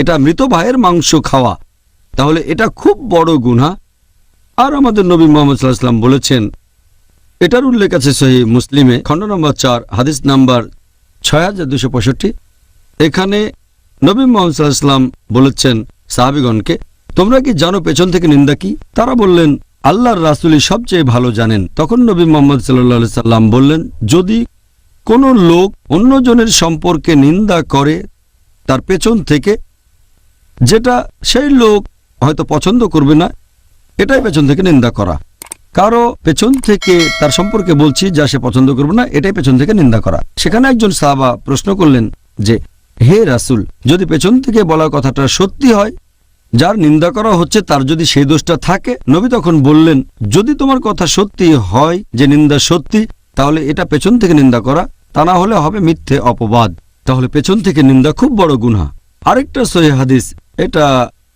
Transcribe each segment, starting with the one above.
এটা মৃত ভাইয়ের মাংস খাওয়া। তাহলে এটা খুব বড় গুনাহ। আর আমাদের নবী মোহাম্মদ সাল্লাহাম বলেছেন, এটার উল্লেখ আছে সহি মুসলিমে, খণ্ড নম্বর চার, হাদিস নাম্বার ছয় হাজার দুশো পঁয়ষট্টি। এখানে নবী মোহাম্মদ সাল্লাহাম বলেছেন সাহাবিগণকে, তোমরা কি জানো পেছন থেকে নিন্দা কি? তারা বললেন, আল্লাহর রাসুলই সবচেয়ে ভালো জানেন। তখন নবী মোহাম্মদ সাল্লা সাল্লাম বললেন, যদি কোনো লোক অন্যজনের সম্পর্কে নিন্দা করে, তার পেছন থেকে যেটা সেই লোক হয়তো পছন্দ করবে না, এটাই পেছন থেকে নিন্দা করা। কারও পেছন থেকে তার সম্পর্কে বলছি, যা সে পছন্দ করবে না, এটাই পেছন থেকে নিন্দা করা। সেখানে একজন সাহাবা প্রশ্ন করলেন যে, হে রাসুল, যদি পেছন থেকে বলা কথাটা সত্যি হয়, যার নিন্দা করা হচ্ছে তার যদি সেই দোষটা থাকে? নবী তখন বললেন, যদি তোমার কথা সত্যি হয়, যে নিন্দা সত্যি, তাহলে এটা পেছন থেকে নিন্দা করা, তা না হলে হবে মিথ্যে অপবাদ। তাহলে পেছন থেকে নিন্দা খুব বড় গুনহা। আরেকটা সহি হাদিস এটা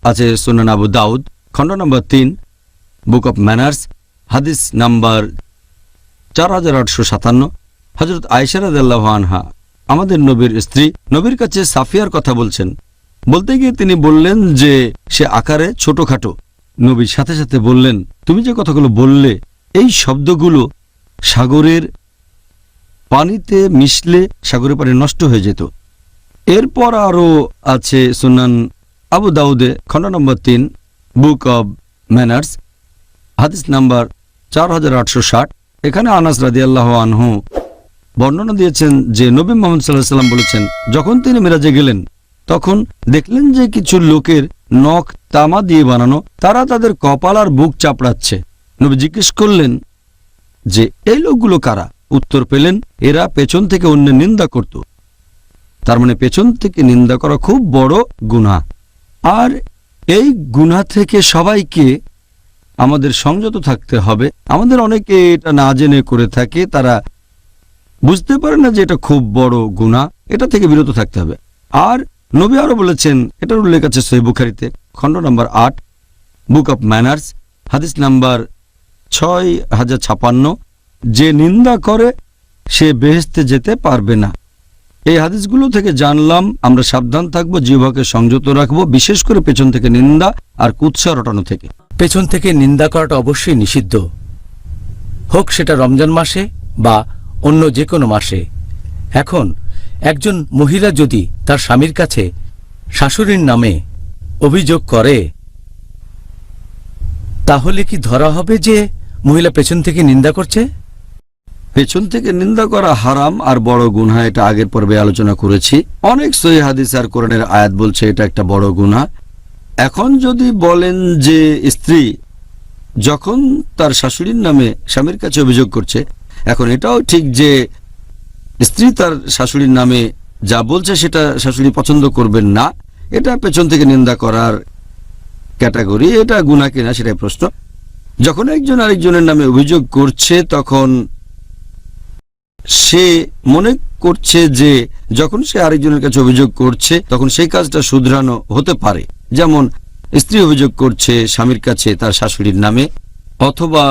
আছে সুনান আবু দাউদ, খণ্ড নম্বর তিন, বুক অফ ম্যানার্স, হাদিস নাম্বার চার হাজার আটশো সাতান্ন হজরত আয়সারাদাল্লাহ আনহা, আমাদের নবীর স্ত্রী, নবীর কাছে সাফিয়ার কথা বলছেন। বলতে গিয়ে তিনি বললেন যে, সে আকারে ছোটখাটো। নবীর সাথে সাথে বললেন, তুমি যে কথাগুলো বললে, এই শব্দগুলো সাগরের পানিতে মিশলে সাগরের পানি নষ্ট হয়ে যেত। এরপর আরও আছে সুনান আবু দাউদে খণ্ড নম্বর তিন বুক অব ম্যানার্স হাদিস নাম্বার চার হাজার আটশো ষাট এখানে আনাস রাদি আল্লাহ আনহু বর্ণনা দিয়েছেন যে নবী মোহাম্মদ সাল্লাহ সাল্লাম বলেছেন, যখন তিনি মিরাজে গেলেন, তখন দেখলেন যে কিছু লোকের নখ তামা দিয়ে বানানো, তারা তাদের কপাল আর বুক চাপড়াচ্ছে। নবী জিজ্ঞেস করলেন যে, এই লোকগুলো কারা? উত্তর পেলেন, এরা পেছন থেকে অন্য নিন্দা করত। তার মানে পেছন থেকে নিন্দা করা খুব বড় গুনাহ। আর এই গুনাহ থেকে সবাইকে আমাদের সংযত থাকতে হবে। আমাদের অনেকে এটা না জেনে করে থাকে, তারা বুঝতে পারে না যে এটা খুব বড় গুণা এটা থেকে বিরত থাকতে হবে। আর নবী আরও বলেছেন, এটার উল্লেখ আছে সহি বুখারিতে, খণ্ড নম্বর আট, বুক অফ ম্যানার্স, হাদিস নাম্বার ছয় হাজার ছাপান্ন, যে নিন্দা করে, সে বেহেস্তে যেতে পারবে না। এই হাদিসগুলো থেকে জানলাম, আমরা সাবধান থাকব, জিহ্বাকে সংযত রাখব, বিশেষ করে পেছন থেকে নিন্দা আর কুৎসা রটানো থেকে। পেছন থেকে নিন্দা করাটা অবশ্যই নিষিদ্ধ। হোক সেটা রমজান মাসে বা অন্য যে কোনো মাসে। এখন, একজন মহিলা যদি তার স্বামীর কাছে শাশুড়ির নামে অভিযোগ করে, তাহলে কি ধরা হবে যে মহিলা পেছন থেকে নিন্দা করছে? পেছন থেকে নিন্দা করা হারাম আর বড় গুনহা, এটা আগের পর্বে আলোচনা করেছি। অনেক সহি হাদিস আর কোরআনের আয়াত বলছে, এটা একটা বড় গুনহা। এখন যদি বলেন যে স্ত্রী যখন তার শাশুড়ির নামে স্বামীর কাছে অভিযোগ করছে, এখন এটাও ঠিক যে স্ত্রী তার শাশুড়ির নামে যা বলছে সেটা শাশুড়ি পছন্দ করবেন না, এটা পেছন থেকে নিন্দা করার ক্যাটাগরি, এটা গুণা কিনা সেটাই প্রশ্ন। যখন একজন আরেকজনের নামে অভিযোগ করছে, তখন সে মনে করছে যে যখন সে আরেকজনের কাছে অভিযোগ করছে, তখন সেই কাজটা শুধরানো হতে পারে। যেমন স্ত্রী অভিযোগ করছে স্বামীর কাছে তার শাশুড়ির নামে, অথবা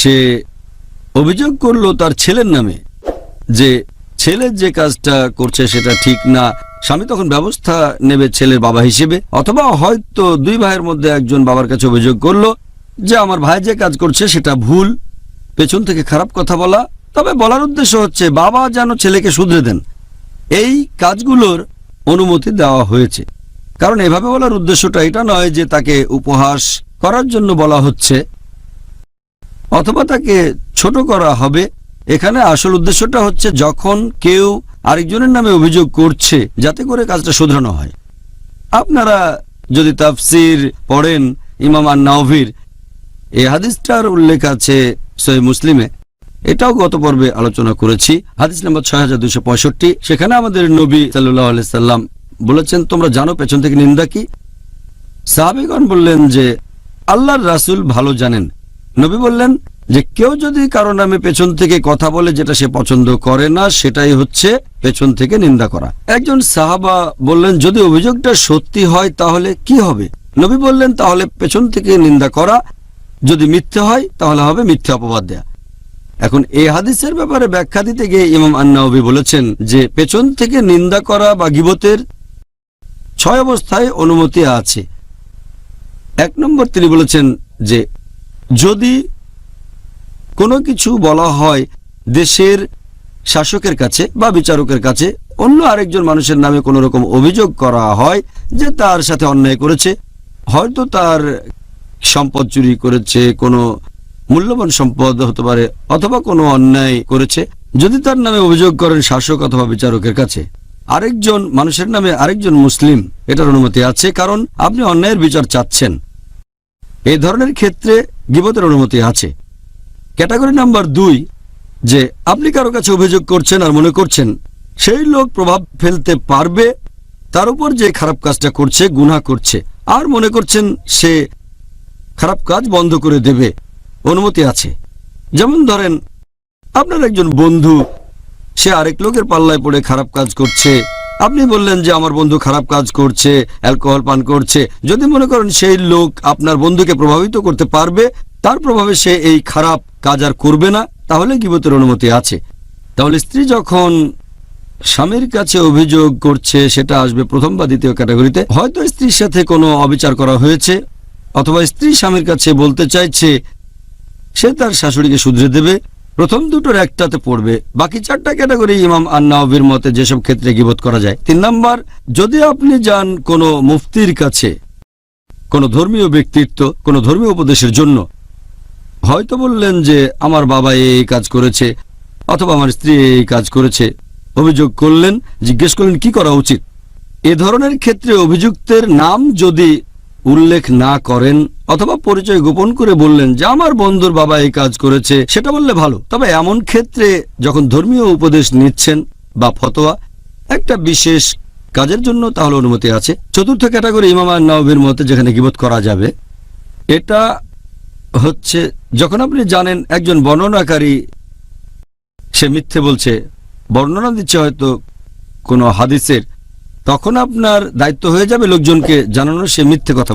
সে অভিযোগ করল তার ছেলের নামে যে ছেলের যে কাজটা করছে সেটা ঠিক না, স্বামী তখন ব্যবস্থা নেবে ছেলের বাবা হিসেবে, অথবা হয়তো দুই ভাইয়ের মধ্যে একজন বাবার কাছে অভিযোগ করল যে আমার ভাই যে কাজ করছে সেটা ভুল, পেছন থেকে খারাপ কথা বলা তবে বলার উদ্দেশ্য হচ্ছে বাবা যেন ছেলেকে শুধরে দেন। এই কাজগুলোর অনুমতি দেওয়া হয়েছে। কারণ এভাবে বলার উদ্দেশ্যটা এটা নয় যে তাকে উপহাস করার জন্য বলা হচ্ছে, অথবা তাকে ছোট করা হবে। এখানে আসল উদ্দেশ্যটা হচ্ছে যখন কেউ আরেকজনের নামে অভিযোগ করছে, যাতে করে কাজটা শুধরানো হয়। আপনারা যদি তাফসির পড়েন ইমাম আর নাওভির এই হাদিসটার উল্লেখ আছে সহি মুসলিমে। এটাও গত পর্বে আলোচনা করেছি। হাদিস নাম্বার ছয় হাজার দুশো পঁয়ষট্টি। সেখানে আমাদের নবী সাল্লাহ সাল্লাম বলেছেন, তোমরা জানো পেছন থেকে নিন্দা কি? সাহাবিগণ বললেন যে, আল্লাহর রাসূল ভালো জানেন। নবী বললেন যে, কেউ যদি কারও নামে পেছন থেকে কথা বলে যেটা সে পছন্দ করে না, সেটাই হচ্ছে পেছন থেকে নিন্দা করা। একজন সাহাবা বললেন, যদি অভিযোগটা সত্যি হয়, তাহলে কি হবে? নবী বললেন, তাহলে পেছন থেকে নিন্দা করা, যদি মিথ্যে হয়, তাহলে হবে মিথ্যে অপবাদ দেয়া। এখন এই হাদিসের ব্যাপারে ব্যাখ্যা দিতে গিয়ে ইমাম আন্নাউবি বলেছেন যে, পেছন থেকে নিন্দা করা বা গিবতের ছয় অবস্থায় অনুমতি আছে। এক নম্বর তিনি বলেছেন যে, যদি কোনো কিছু বলা হয় দেশের শাসকের কাছে বা বিচারকের কাছে, অন্য আরেকজন মানুষের নামে কোনো রকম অভিযোগ করা হয় যে তার সাথে অন্যায় করেছে, হয়তো তার সম্পদ চুরি করেছে, কোনো মূল্যবান সম্পদ হতে পারে অথবা কোনো অন্যায় করেছে, যদি তার নামে অভিযোগ করেন শাসক অথবা বিচারকের কাছে। আরেকজন মানুষের নামে আরেকজন মুসলিম, এটার অনুমতি আছে, কারণ আপনি অন্যায়ের বিচার চাচ্ছেন। এই ধরনের ক্ষেত্রে গিবতের অনুমতি আছে। ক্যাটাগরি নাম্বার দুই, যে আপনি কারও কাছে অভিযোগ করছেন আর মনে করছেন, সেই লোক প্রভাব ফেলতে পারবে, তার উপর যে খারাপ কাজটা করছে গুনা করছে, আর মনে করছেন সে খারাপ কাজ বন্ধ করে দেবে। অনুমতি আছে। যেমন ধরেন, আপনার একজন বন্ধু, সে আরেক লোকের পাল্লায় পড়ে খারাপ কাজ করছে। আপনি বললেন যে, আমার বন্ধু খারাপ কাজ করছে, অ্যালকোহল পান করছে। যদি মনে করেন সেই লোক আপনার বন্ধুকে প্রভাবিত করতে পারবে, তার প্রভাবে সে এই খারাপ কাজ আর করবে না, তাহলে গিবতের অনুমতি আছে। তাহলে স্ত্রী যখন স্বামীর কাছে অভিযোগ করছে, সেটা আসবে প্রথম বা দ্বিতীয় ক্যাটাগরিতে, হয়তো স্ত্রীর সাথে কোনো অবিচার করা হয়েছে, অথবা স্ত্রী স্বামীর কাছে বলতে চাইছে সে তার শাশুড়িকে শুধরে দেবে। প্রথম দুটোর একটাতে পড়বে। বাকি চারটা ক্যাটাগরি ইমাম আন্নাবির মতে যেসব ক্ষেত্রে গিবত করা যায়। তিন নাম্বার, যদি আপনি যান কোনো মুফতির কাছে, কোনো ধর্মীয় ব্যক্তিত্ব, কোনো ধর্মীয় উপদেশের জন্য, হয়তো বললেন যে, আমার বাবা এই কাজ করেছে অথবা আমার স্ত্রী এই কাজ করেছে। অভিযোগ করলেন, জিজ্ঞেস করলেন, কি করা উচিত? এ ধরনের ক্ষেত্রে অভিযুক্তের নাম যদি উল্লেখ না করেন অথবা পরিচয় গোপন করে বললেন যে আমার বন্ধুর বাবা এই কাজ করেছে, সেটা বললে ভালো। তবে এমন ক্ষেত্রে যখন ধর্মীয় উপদেশ নিচ্ছেন বা ফতোয়া, একটা বিশেষ কাজের জন্য তাহলে অনুমতি আছে। চতুর্থ ক্যাটাগরি ইমাম নবীর মতে যেখানে গিবত করা যাবে, এটা হচ্ছে যখন আপনি জানেন একজন বর্ণনাকারী, সে মিথ্যে বলছে, বর্ণনা দিচ্ছে হয়তো কোনো হাদিসের, তখন আপনার দায়িত্ব হয়ে যাবে লোকজনকে জানানো সে মিথ্যে কথা